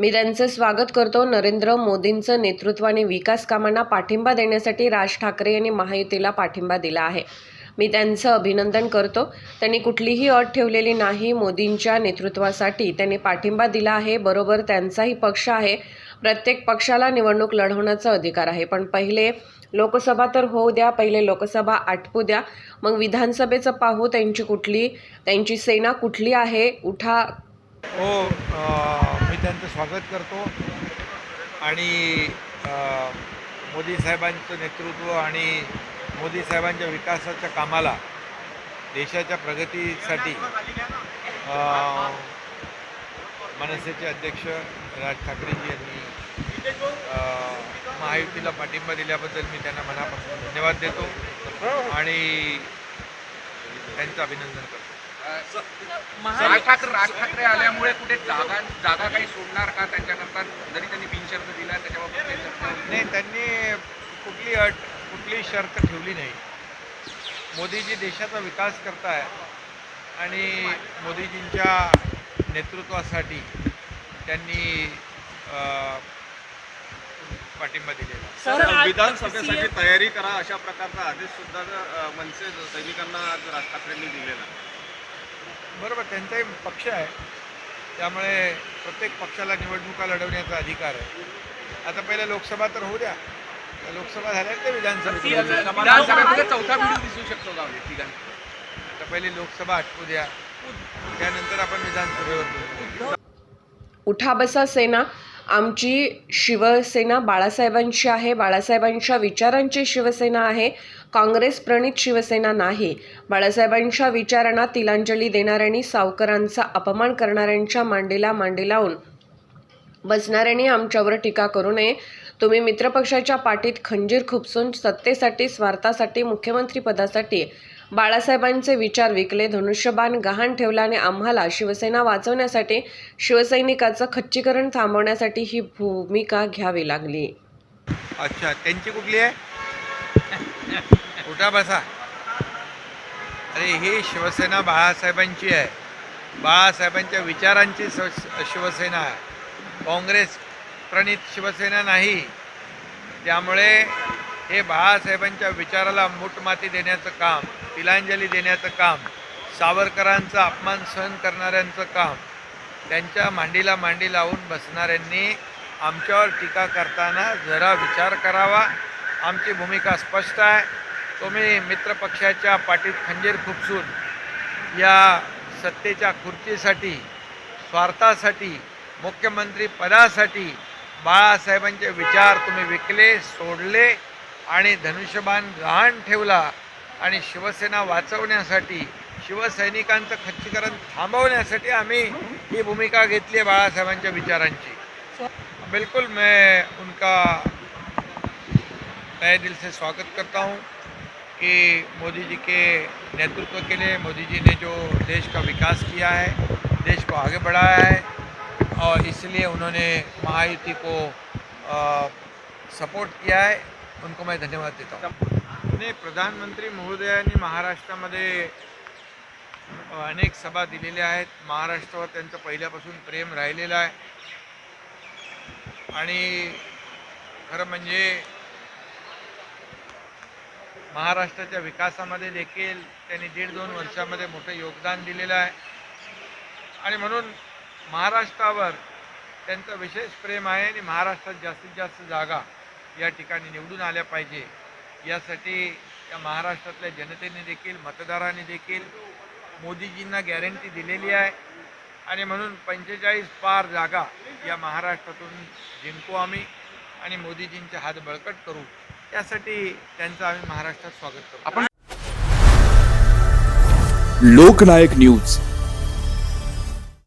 मी त्यांचं स्वागत करतो. नरेंद्र मोदींचं नेतृत्व आणि विकास कामांना पाठिंबा देण्यासाठी राज ठाकरे यांनी महायुतीला पाठिंबा दिला आहे. मी त्यांचं अभिनंदन करतो. त्यांनी कुठलीही अट ठेवलेली नाही. मोदींच्या नेतृत्वासाठी त्यांनी पाठिंबा दिला आहे. बरोबर त्यांचाही पक्ष आहे. प्रत्येक पक्षाला निवडणूक लढवण्याचा अधिकार आहे. पण पहिले लोकसभा तर होऊ द्या पहिले लोकसभा आटपू द्या. मग विधानसभेचं पाहू त्यांची कुठली त्यांची सेना कुठली आहे? उठा हो मी त्यांचं स्वागत करतो. आणि मोदी साहेबांचं नेतृत्व आणि मोदी साहेबांच्या विकासाच्या कामाला देशाच्या प्रगतीसाठी मनसेचे अध्यक्ष राज ठाकरेजी यांनी महायुतीला पाठिंबा दिल्याबद्दल मी त्यांना मनापासून धन्यवाद देतो. आणि त्यांचं अभिनंदन करतो. राज ठाकरे राज ठाकरे आल्यामुळे कुठे जागा जागा काही सोडणार का त्यांच्याकरता जरी त्यांनी बिनशर्त दिला त्याच्याबाबत? नाही त्यांनी कुठली अट कुठली शर्त ठेवली नाही मोदीजी देशाचा विकास करताय आणि मोदीजींच्या नेतृत्वासाठी त्यांनी पाठिंबा दिलेला सर विधानसभेसाठी तयारी करा अशा प्रकारचा आदेश सुद्धा मनसे सैनिकांना आज राज ठाकरेंनी दिलेला आहे. बरोबर त्यांचाही पक्ष आहे. त्यामुळे प्रत्येक पक्षाला निवडणुका लढवण्याचा अधिकार आहे. आता पहिले लोकसभा तर होऊ द्या. लोकसभा झाल्या ते विधानसभा चौथा व्हिडिओ दिसू शकतो का? आता पहिले लोकसभा आटवू द्या. त्यानंतर आपण विधानसभेवर उठा बसा सेना. आमची शिवसेना बाळासाहेबांची आहे बाळासाहेबांच्या विचारांची शिवसेना आहे काँग्रेस प्रणित शिवसेना नाही. बाळासाहेबांच्या विचारांना तिलांजली देणाऱ्यांनी सावकरांचा अपमान करणाऱ्यांच्या मांडीला मांडी लावून बसणाऱ्यांनी आमच्यावर टीका करू नये. तुम्ही मित्रपक्षाच्या पाठीत खंजीर खुपसून सत्तेसाठी स्वार्थासाठी मुख्यमंत्रीपदासाठी बाळासाहेबांचे विचार विकले. धनुष्यबाण गहाण ठेवला आणि आम्हाला शिवसेना वाचवण्यासाठी शिवसैनिकाचं खच्चीकरण थांबवण्यासाठी ही भूमिका घ्यावी लागली. अच्छा त्यांची कुठली आहे? उठा बसा. अरे ही शिवसेना बाळासाहेबांची आहे. बाळासाहेबांच्या विचारांची शिवसेना आहे. काँग्रेस प्रणित शिवसेना नाही. त्यामुळे हे बाळासाहेबांच्या विचाराला मूठमाती देण्याचं काम तिलांजली देण्याचं काम सावरकरांचा अपमान सहन करणाऱ्यांचं काम त्यांच्या मांडीला मांडी लावून बसणाऱ्यांनी आमच्यावर टीका करताना जरा विचार करावा. आमची भूमिका स्पष्ट आहे. तुम्ही मित्रपक्षाच्या पाठीत खंजीर खुपसून या सत्तेच्या खुर्चीसाठी स्वार्थासाठी मुख्यमंत्री पदासाठी बाळासाहेबांचे विचार तुम्ही विकले सोडले आणि धनुष्यबाण गहाण ठेवला. आणि शिवसेना वाचवण्यासाठी शिवसैनिकांचं खच्चीकरण थांबवण्यासाठी आम्ही ही भूमिका घेतली आहे बाळासाहेबांच्या विचारांची. बिल्कुल मैं उनका तय दिल से स्वागत करता हूँ कि मोदी जी के नेतृत्व के लिए मोदी जी ने जो देश का विकास किया है देश को आगे बढ़ाया है और इसलिए उन्होंने महायुति को आ, सपोर्ट किया है। उनको मैं धन्यवाद देता हूँ। नाही प्रधानमंत्री महोदयांनी महाराष्ट्रामध्ये अनेक सभा दिलेल्या आहेत. महाराष्ट्रावर त्यांचं पहिल्यापासून प्रेम राहिलेलं आहे. आणि खरं म्हणजे महाराष्ट्राच्या विकासामध्ये देखील त्यांनी दीड दोन वर्षामध्ये मोठं योगदान दिलेलं आहे. आणि म्हणून महाराष्ट्रावर त्यांचं विशेष प्रेम आहे आणि महाराष्ट्रात जास्तीत जास्त जागा या ठिकाणी निवडून आल्या पाहिजे. यासाठी या महाराष्ट्रातल्या जनतेने देखील मतदारांनी देखील मोदीजींना गॅरंटी दिलेली आहे. आणि म्हणून पंचेचाळीस पार जागा या महाराष्ट्रातून जिंकू आम्ही आणि मोदीजींचे हात बळकट करू. त्यासाठी त्यांचं आम्ही महाराष्ट्रात स्वागत करू आपण लोकनायक न्यूज.